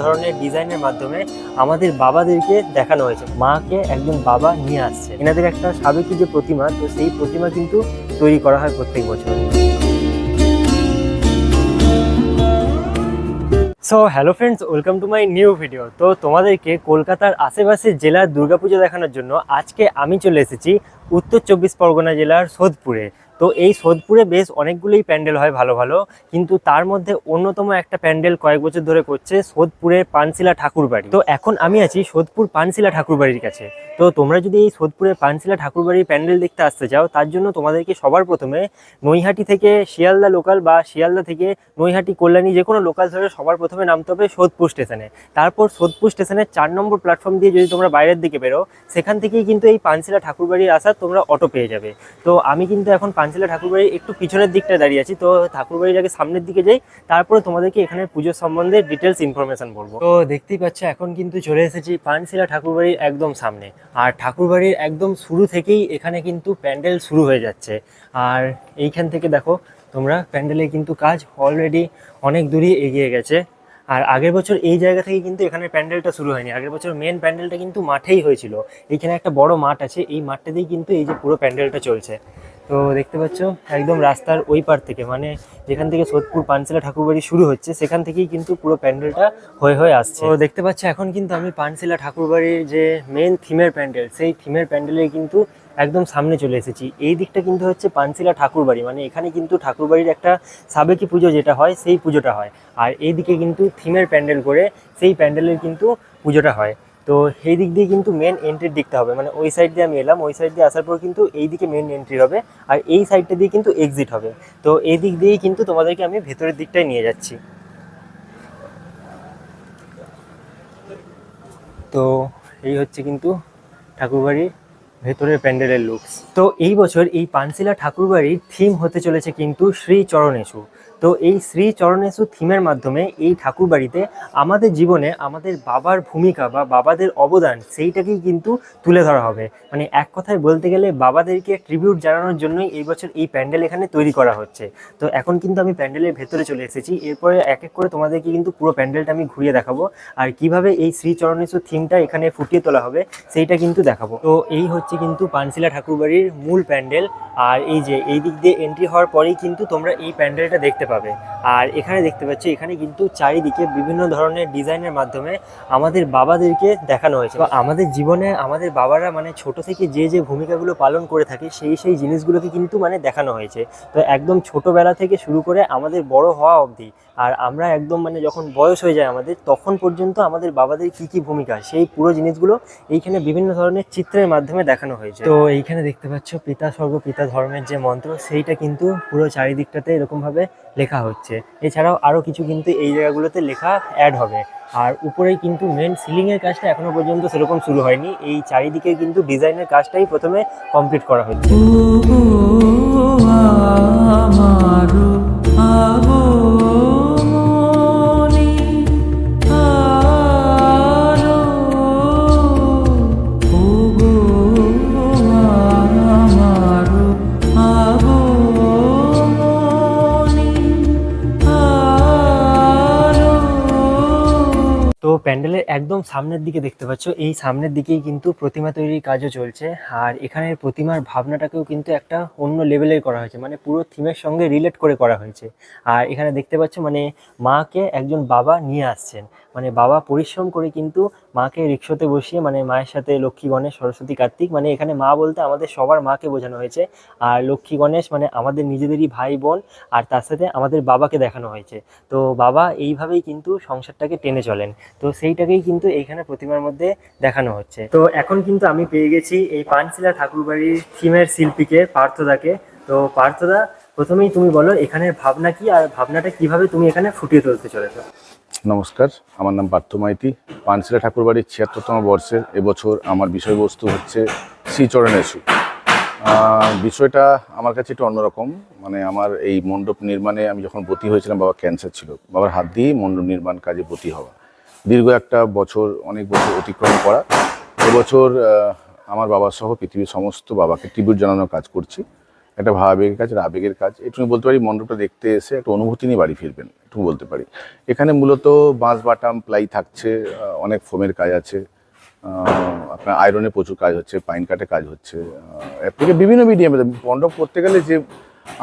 ধরনের ডিজাইনের মাধ্যমে আমাদের বাবাদেরকে দেখানো হয়েছে। মাকে একজন বাবা নিয়ে আসছে। এনাদের একটা সাবেকি যে প্রতিমা, তো সেই প্রতিমা কিন্তু তৈরি করা হয় প্রত্যেক বছর। So hello friends welcome to my new video তো তোমাদেরকে কলকাতার আশেপাশের জেলার দুর্গাপুজো দেখানোর জন্য আজকে আমি চলে এসেছি উত্তর চব্বিশ পরগনা জেলার সোদপুরে। তো এই সোদপুরে বেশ অনেকগুলোই প্যান্ডেল হয় ভালো ভালো। কিন্তু তার মধ্যে অন্যতম একটা প্যান্ডেল কয়েক বছর ধরে করছে সোদপুরের পানশিলা ঠাকুরবাড়ি। তো এখন আমি আছি সোদপুর পানশিলা ঠাকুরবাড়ির কাছে। তো তোমরা যদি এই সোদপুরের পানশিলা ঠাকুরবাড়ির প্যান্ডেল দেখতে আসতে চাও, তার জন্য তোমাদেরকে সবার প্রথমে নৈহাটি থেকে শিয়ালদা লোকাল বা শিয়ালদা থেকে নৈহাটি, কল্যাণী যে কোনো লোকাল ধরে সবার প্রথমে নামতে হবে সোদপুর স্টেশনে। তারপর সোদপুর স্টেশনের চার নম্বর প্ল্যাটফর্ম দিয়ে যদি তোমরা বাইরের দিকে বেরো, সেখান থেকেই কিন্তু এই পানশিলা ঠাকুরবাড়ির আসার তোমরা অটো পেয়ে যাবে। তো আমি কিন্তু এখন পানশিলা ঠাকুরবাড়ির, একটু পিছনের দিকটা দাঁড়িয়ে আছি। তো ঠাকুরবাড়ির আগে সামনের দিকে যাই, তারপরে তোমাদেরকে এখানে পুজোর সম্বন্ধে ডিটেলস ইনফরমেশন বলব। তো দেখতেই পাচ্ছ, এখন কিন্তু চলে এসেছি পানশিলা ঠাকুরবাড়ির একদম সামনে। আর ঠাকুরবাড়ির একদম শুরু থেকেই এখানে কিন্তু প্যান্ডেল শুরু হয়ে যাচ্ছে। আর এইখান থেকে দেখো, তোমরা প্যান্ডেলে কিন্তু কাজ অলরেডি অনেক দূরই এগিয়ে গেছে। আর আগের বছর এই জায়গা থেকে কিন্তু এখানে প্যান্ডেলটা শুরু হয়নি। আগের বছর মেন প্যান্ডেলটা কিন্তু মাঠেই হয়েছিল। এইখানে একটা বড় মাঠ আছে, এই মাঠটাতেই কিন্তু এই যে পুরো প্যান্ডেলটা চলছে। তো দেখতে পাচ্ছ, একদম রাস্তার ওই পার থেকে মানে যেখান থেকে সোদপুর পানশিলা ঠাকুরবাড়ি শুরু হচ্ছে, সেখান থেকেই কিন্তু পুরো প্যান্ডেলটা হয়ে হয়ে আসছে। তো দেখতে পাচ্ছ, এখন কিন্তু আমি পানশিলা ঠাকুরবাড়ির যে মেন থিমের প্যান্ডেল, সেই থিমের প্যান্ডেলে কিন্তু একদম সামনে চলে এসেছি। এই দিকটা কিন্তু হচ্ছে পানশিলা ঠাকুরবাড়ি মানে এখানে কিন্তু ঠাকুরবাড়ির একটা সাবেকি পুজো যেটা হয়, সেই পুজোটা হয়। আর এই দিকে কিন্তু থিমের প্যান্ডেল করে, সেই প্যান্ডেলের কিন্তু পুজোটা হয়। তো সেই দিক দিয়ে কিন্তু মেন এন্ট্রির দিকটা হবে। মানে ওই সাইড দিয়ে আমি এলাম, ওই সাইড দিয়ে আসার পর কিন্তু এই দিকে মেন এন্ট্রি হবে আর এই সাইডটা দিয়ে কিন্তু এক্সিট হবে। তো এই দিক দিয়েই কিন্তু তোমাদেরকে আমি ভেতরের দিকটাই নিয়ে যাচ্ছি। তো এই হচ্ছে কিন্তু ঠাকুরবাড়ির ভেতরের প্যান্ডেলের লুকস তো এই বছর এই পানশিলা ঠাকুরবাড়ির থিম হতে চলেছে কিন্তু শ্রী চরণেশু তো এই শ্রী চরণেশু থিমের মাধ্যমে এই ঠাকুরবাড়িতে আমাদের জীবনে আমাদের বাবার ভূমিকা বা বাবাদের অবদান সেইটাকেই কিন্তু তুলে ধরা হবে। মানে এক কথায় বলতে গেলে বাবাদেরকে ট্রিবিউট জানানোর জন্যই এই বছর এই প্যান্ডেল এখানে তৈরি করা হচ্ছে। তো এখন কিন্তু আমি প্যান্ডেলের ভেতরে চলে এসেছি। এরপরে এক এক করে তোমাদেরকে কিন্তু পুরো প্যান্ডেলটা আমি ঘুরিয়ে দেখাবো আর কীভাবে এই শ্রী চরণেশু থিমটা এখানে ফুটিয়ে তোলা হবে সেইটা কিন্তু দেখাবো। তো এই হচ্ছে কিন্তু পানশিলা ঠাকুরবাড়ির মূল প্যান্ডেল। আর এই যে এই দিক দিয়ে এন্ট্রি হওয়ার পরেই কিন্তু তোমরা এই প্যান্ডেলটা দেখতে পাবে। আর এখানে দেখতে পাচ্ছ, এখানে কিন্তু চারিদিকে বিভিন্ন ধরনের ডিজাইনের মাধ্যমে আমাদের বাবাদেরকে দেখানো হয়েছে। বা আমাদের জীবনে আমাদের বাবারা মানে ছোট থেকে যে যে ভূমিকাগুলো পালন করে থাকে, সেই সেই জিনিসগুলোকে কিন্তু মানে দেখানো হয়েছে। তো একদম ছোটবেলা থেকে শুরু করে আমাদের বড় হওয়া অবধি, আর আমরা একদম মানে যখন বয়স হয়ে যায় আমাদের, তখন পর্যন্ত আমাদের বাবাদের কি কি ভূমিকা, সেই পুরো জিনিসগুলো এইখানে বিভিন্ন ধরনের চিত্রের মাধ্যমে দেখানো হয়েছে। তো এইখানে দেখতে পাচ্ছ, পিতা স্বর্গ, পিতা ধর্মের যে মন্ত্র, সেইটা কিন্তু পুরো চারিদিকটাতে এরকমভাবে লেখা হচ্ছে। এছাড়াও আরও কিছু কিন্তু এই জায়গাগুলোতে লেখা অ্যাড হবে। আর উপরেই কিন্তু মেন সিলিংয়ের কাজটা এখনও পর্যন্ত সেরকম শুরু হয়নি। এই চারিদিকে কিন্তু ডিজাইনের কাজটাই প্রথমে কমপ্লিট করা হচ্ছে। তো প্যান্ডেলের একদম সামনের দিকে দেখতে পাচ্ছ, এই সামনের দিকেই কিন্তু প্রতিমা তৈরির কাজও চলছে। আর এখানের প্রতিমার ভাবনাটাকেও কিন্তু একটা অন্য লেভেলের করা হয়েছে মানে পুরো থিমের সঙ্গে রিলেট করে করা হয়েছে। আর এখানে দেখতে পাচ্ছ মানে মাকে একজন বাবা নিয়ে আসছেন। মানে বাবা পরিশ্রম করে কিন্তু মাকে রিক্সাতে বসিয়ে মানে মায়ের সাথে লক্ষ্মী গণেশ, সরস্বতী কার্তিক মানে এখানে মা বলতে আমাদের সবার মাকে বোঝানো হয়েছে। আর লক্ষ্মী গণেশ মানে আমাদের নিজেদেরই ভাই বোন, আর তার সাথে আমাদের বাবাকে দেখানো হয়েছে। তো বাবা এইভাবেই কিন্তু সংসারটাকে টেনে চলেন। তো সেইটাকেই কিন্তু এইখানে প্রতিমার মধ্যে দেখানো হচ্ছে। তো এখন কিন্তু আমি পেয়ে গেছি এই পানশিলা ঠাকুরবাড়ির থিমের শিল্পীকে, পার্থদাকে। তো পার্থদা, প্রথমেই তুমি বলো, এখানের ভাবনা কি, আর ভাবনাটা কীভাবে তুমি এখানে ফুটিয়ে তুলতে চলেছো? নমস্কার। আমার নাম পার্থ মাইতি। পানশিলা ঠাকুরবাড়ির ছিয়াত্তরতম বর্ষের এবছর আমার বিষয়বস্তু হচ্ছে শ্রীচরণেশু বিষয়টা আমার কাছে একটু অন্যরকম। মানে আমার এই মণ্ডপ নির্মাণে আমি যখন ভর্তি হয়েছিলাম, বাবা ক্যান্সার ছিল। বাবার হাত দিয়েই মণ্ডপ নির্মাণ কাজে ভর্তি হওয়া। দীর্ঘ একটা বছর, অনেক বছর অতিক্রম করা। এবছর আমার বাবা সহ পৃথিবীর সমস্ত বাবাকে ট্রিবিউট জানানোর কাজ করছি। একটা ভাবাবেগের কাজ একটা আবেগের কাজ এটুকু বলতে পারি মণ্ডপটা দেখতে এসে একটা অনুভূতি নিয়ে বাড়ি ফিরবেন একটু বলতে পারি। এখানে মূলত বাঁশ বাটাম প্লাই থাকছে অনেক ফোমের কাজ আছে আপনার আয়রনে প্রচুর কাজ হচ্ছে পাইন কাটে কাজ হচ্ছে থেকে বিভিন্ন মিডিয়ামে মণ্ডপ করতে গেলে যে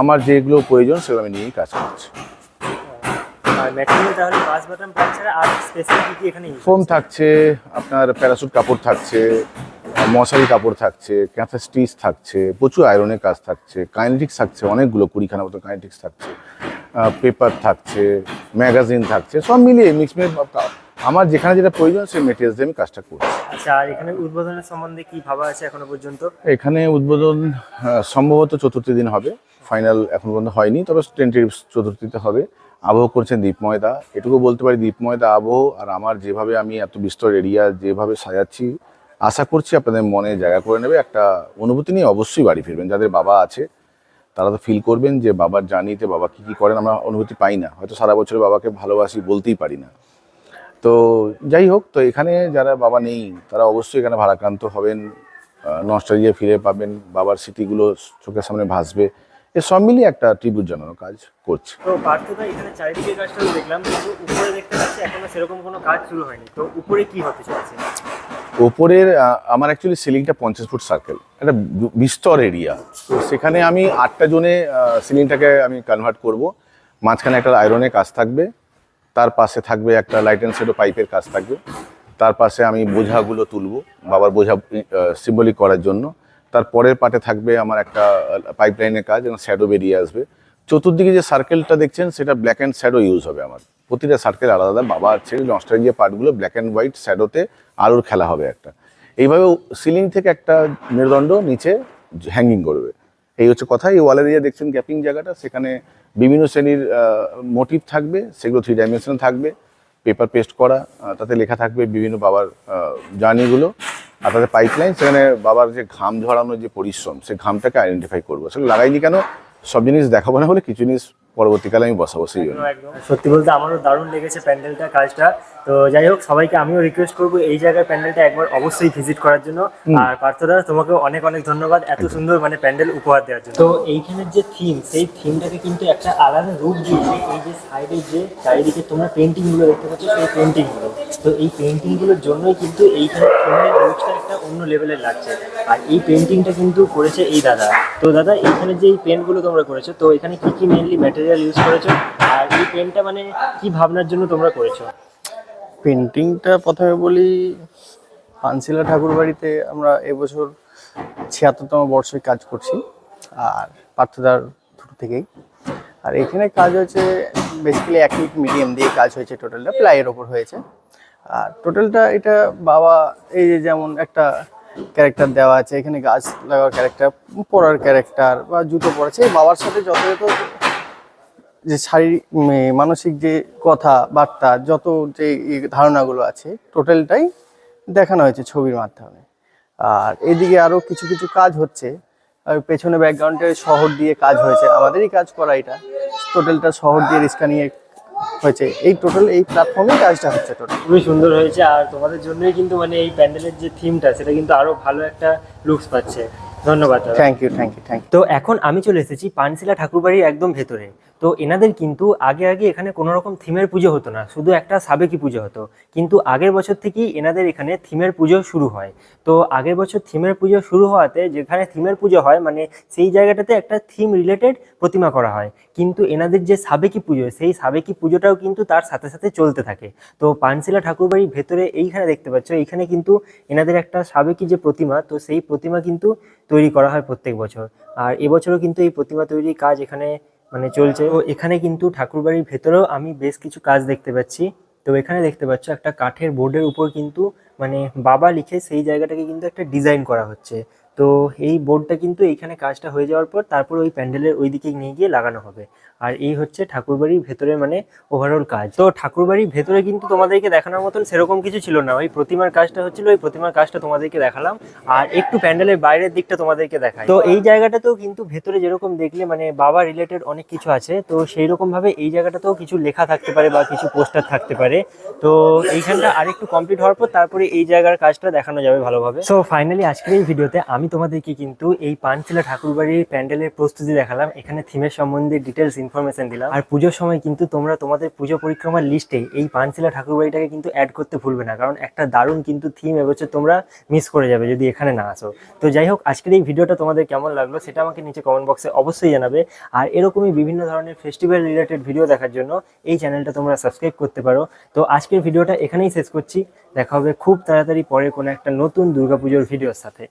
আমার যেগুলো প্রয়োজন সেগুলো আমি নিয়েই কাজ করছি। ফোম থাকছে আপনার প্যারাসুট কাপড় থাকছে মশারি কাপড় থাকছে ক্যাঁথা স্টিচ থাকছে প্রচুর আয়রনের কাজ থাকছে কাইনেটিক্স থাকছে অনেকগুলো কুড়িখানা মতো কাইনেটিক্স থাকছে পেপার থাকছে ম্যাগাজিন থাকছে সব মিলিয়ে মিক্স আমার যেখানে যেটা প্রয়োজন সেই মেটেরিয়ালস দিয়ে আমি কাজটা করছি। আচ্ছা আর এখানে উদ্বোধনের সম্বন্ধে কি ভাবা আছে এখনও পর্যন্ত? এখানে উদ্বোধন সম্ভবত চতুর্থী দিন হবে ফাইনাল এখন পর্যন্ত হয়নি তবে টেন্টেটিভ চতুর্থীতে হবে। আবহ করছেন দীপময়দা এটুকু বলতে পারি দীপময়দা আবহ আর আমার যেভাবে আমি এত বিস্তর এরিয়া যেভাবে সাজাচ্ছি আশা করছি আপনাদের মনে জায়গা করে নেবে। একটা অনুভূতি নিয়ে অবশ্যই বাড়ি ফিরবেন। যাদের বাবা আছে, তারা তো ফিল করবেন যে বাবার জার্নিতে বাবা কী কী করেন আমরা অনুভূতি পাই না। হয়তো সারা বছর বাবাকে ভালোবাসি বলতেই পারি না। তো যাই হোক, তো এখানে যারা বাবা নেই, তারা অবশ্যই এখানে ভারাক্রান্ত হবেন নস্টালজিয়া ফিরে পাবেন, বাবার স্মৃতিগুলো চোখের সামনে ভাসবে। এ সব মিলিয়ে একটা ট্রিবিউট জানানোর কাজ করছে। তো পার্থদা এখানে চারিদিকে কাজটা দেখলাম, কিন্তু উপরে দেখতে পাচ্ছি এখনও সেরকম কোনো কাজ শুরু হয়নি। তো উপরে কি হতে চলেছে? ওপরের আমার অ্যাকচুয়ালি সিলিংটা পঞ্চাশ ফুট সার্কেল একটা বিস্তর এরিয়া তো সেখানে আমি আটটা জোনে সিলিংটাকে আমি কনভার্ট করব। মাঝখানে একটা আয়রনের কাজ থাকবে। তার পাশে থাকবে একটা লাইট অ্যান্ড শেডো পাইপের কাজ থাকবে। তার পাশে আমি বোঝাগুলো তুলবো, বাবার বোঝা সিম্বলিক করার জন্য। তার পরের পাটে থাকবে আমার একটা পাইপ লাইনের কাজ এবং শ্যাডো বেরিয়ে আসবে। চতুর্দিকে যে সার্কেলটা দেখছেন, সেটা ব্ল্যাক অ্যান্ড শ্যাডো ইউজ হবে আমার। প্রতিটা সার্কেল আলাদা আলাদা বাবা ছেলে নস্টালজিয়া পার্টগুলো ব্ল্যাক অ্যান্ড হোয়াইট শ্যাডোতে আলোর খেলা হবে একটা। এইভাবে সিলিং থেকে একটা মেরুদণ্ড নিচে হ্যাঙ্গিং করবে। এই হচ্ছে কথা, এই ওয়ালের যে দেখছেন গ্যাপিং জায়গাটা, সেখানে বিভিন্ন শ্রেণির মোটিভ থাকবে, সেগুলো থ্রি ডাইমেনশনে থাকবে পেপার পেস্ট করা তাতে লেখা থাকবে বিভিন্ন বাবার জার্নিগুলো আর তাতে পাইপলাইন সেখানে বাবার যে ঘাম ঝরানোর যে পরিশ্রম সেই ঘামটাকে আইডেন্টিফাই করব। সেগুলো লাগাইনি কেন? সব জিনিস দেখাবো না হলে কিছু জিনিস পরবর্তীকালে আমি বসাবো সেই জন্য। একদম সত্যি বলতে আমারও দারুণ লেগেছে প্যান্ডেলটা কাজটা। তো যাই হোক সবাইকে আমিও রিকোয়েস্ট করব এই জায়গায় প্যান্ডেলটা একবার অবশ্যই ভিজিট করার জন্য। আর পার্থদা তোমাকে অনেক অনেক ধন্যবাদ এত সুন্দর মানে প্যান্ডেল উপহার দেওয়ার জন্য। তো এইখানের যে থিম সেই থিমটাকে কিন্তু একটা আলাদা রূপ দিয়েছে। এই যে সাইডে যে চারিদিকে তোমরা পেন্টিংগুলো দেখতে পাচ্ছ সেই পেন্টিংগুলো তো এই পেন্টিংগুলোর জন্যই কিন্তু এইখানে থিমের রুচটা একটা অন্য লেভেলের লাগছে। আর এই পেন্টিংটা কিন্তু করেছে এই দাদা। তো দাদা এইখানে যে এই পেনগুলো তোমরা করেছ তো এখানে কি কি মেনলি ম্যাটেরিয়াল ইউজ করেছ? আর এই পেনটা মানে কি ভাবনার জন্য তোমরা করেছ? পেন্টিংটা প্রথমে বলি, পানশিলা ঠাকুর বাড়িতে আমরা এবছর ছিয়াত্তরতম বর্ষে কাজ করছি, আর পার্থদার ছোটো থেকেই। আর এখানে কাজ হয়েছে বেসিক্যালি অ্যাক্রিলিক মিডিয়াম দিয়ে কাজ হয়েছে টোটালটা প্লাইয়ের ওপর হয়েছে। আর টোটালটা এটা বাবা, এই যে যেমন একটা ক্যারেক্টার দেওয়া আছে, এখানে গাছ লাগার ক্যারেক্টার পড়ার ক্যারেক্টার বা জুতো পড়াচ্ছে এই বাবার সাথে যত যে শারীরিক মানসিক যে কথা বার্তা যত যে ধারণাগুলো আছে টোটালটাই দেখানো হয়েছে ছবির মাধ্যমে। আর এদিকে আরও কিছু কিছু কাজ হচ্ছে। আর পেছনে ব্যাকগ্রাউন্ডে শহর দিয়ে কাজ হয়েছে। আমাদেরই কাজ করা এটা। টোটালটা শহর দিয়ে রিস্কা নিয়ে হয়েছে। এই টোটাল এই প্ল্যাটফর্মে কাজটা হচ্ছে টোটাল। খুবই সুন্দর হয়েছে। আর তোমাদের জন্যই কিন্তু মানে এই প্যান্ডেলের যে থিমটা সেটা কিন্তু আরও ভালো একটা লুকস পাচ্ছে। ধন্যবাদ thank you thank you thank you তো এখন আমি চলে এসেছি পানশিলা ঠাকুরবাড়ির একদম ভেতরে। তো এনাদের কিন্তু আগে আগে এখানে কোনো রকম থিমের পুজো হতো না, শুধু একটা সাবেকি পুজো হতো। কিন্তু আগের বছর থেকেই এনাদের এখানে থিমের পুজো শুরু হয়। তো আগের বছর থিমের পুজো শুরু হওয়াতে যেখানে থিমের পুজো হয় মানে সেই জায়গাটাতে একটা থিম রিলেটেড প্রতিমা করা হয়। কিন্তু এনাদের যে সাবেকি পুজো, সেই সাবেকি পুজোটাও কিন্তু তার সাথে সাথে চলতে থাকে। তো পানশিলা ঠাকুরবাড়ির ভেতরে এইখানে দেখতে পাচ্ছ, এইখানে কিন্তু এনাদের একটা সাবেকি যে প্রতিমা, তো সেই প্রতিমা কিন্তু তৈরি করা হয় প্রত্যেক বছর। আর এবছরও কিন্তু এই প্রতিমা তৈরির কাজ এখানে মানে চলছে। ও এখানে কিন্তু ঠাকুরবাড়ির ভেতরেও আমি বেশ কিছু কাজ দেখতে পাচ্ছি। তো এখানে দেখতে পাচ্ছ একটা কাঠের বোর্ডের উপর কিন্তু মানে বাবা লিখে সেই জায়গাটাকে কিন্তু একটা ডিজাইন করা হচ্ছে। তো এই বোর্ডটা কিন্তু এইখানে কাজটা হয়ে যাওয়ার পর তারপর ওই প্যান্ডেলের ওই দিকে নিয়ে গিয়ে লাগানো হবে। আর এই হচ্ছে ঠাকুরবাড়ির ভেতরে মানে ওভারঅল কাজ। তো ঠাকুরবাড়ির ভেতরে কিন্তু তোমাদেরকে দেখানোর মতন সেরকম কিছু ছিল না। ওই প্রতিমার কাজটা হচ্ছিল, ওই প্রতিমার কাজটা তোমাদেরকে দেখালাম। আর একটু প্যান্ডেলের বাইরের দিকটা তোমাদেরকে দেখাই। তো এই জায়গাটাতেও কিন্তু ভেতরে যেরকম দেখলে মানে বাবা রিলেটেড অনেক কিছু আছে। তো সেই রকম ভাবে এই জায়গাটাতেও কিছু লেখা থাকতে পারে বা কিছু পোস্টার থাকতে পারে। তো এইখানটা আরেকটু কমপ্লিট হওয়ার পর তারপরে এই জায়গার কাজটা দেখানো যাবে ভালোভাবে। সো ফাইনালি আজকের এই ভিডিওতে তোমাদেরকে কিন্তু এই পানশিলা ঠাকুরবাড়ির প্যান্ডেলের প্রস্তুতি দেখালাম। এখানে থিমের সম্বন্ধে ডিটেলস ইনফরমেশন দিলাম। আর পুজোর সময় কিন্তু তোমরা তোমাদের পুজো পরিক্রমার লিস্টে এই পানশিলা ঠাকুরবাড়িটাকে কিন্তু অ্যাড করতে ভুলবে না। কারণ একটা দারুণ কিন্তু থিম এবছর তোমরা মিস করে যাবে যদি এখানে না আসো। তো যাই হোক, আজকের এই ভিডিওটা তোমাদের কেমন লাগল সেটা আমাকে নিচে কমেন্ট বক্সে অবশ্যই জানাবে। আর এরকমই বিভিন্ন ধরনের ফেস্টিভ্যাল রিলেটেড ভিডিও দেখার জন্য এই চ্যানেলটা তোমরা সাবস্ক্রাইব করতে পারো। তো আজকের ভিডিওটা এখানেই শেষ করছি। দেখা হবে খুব তাড়াতাড়ি পরে কোনো একটা নতুন দুর্গাপুজোর ভিডিওর সাথে।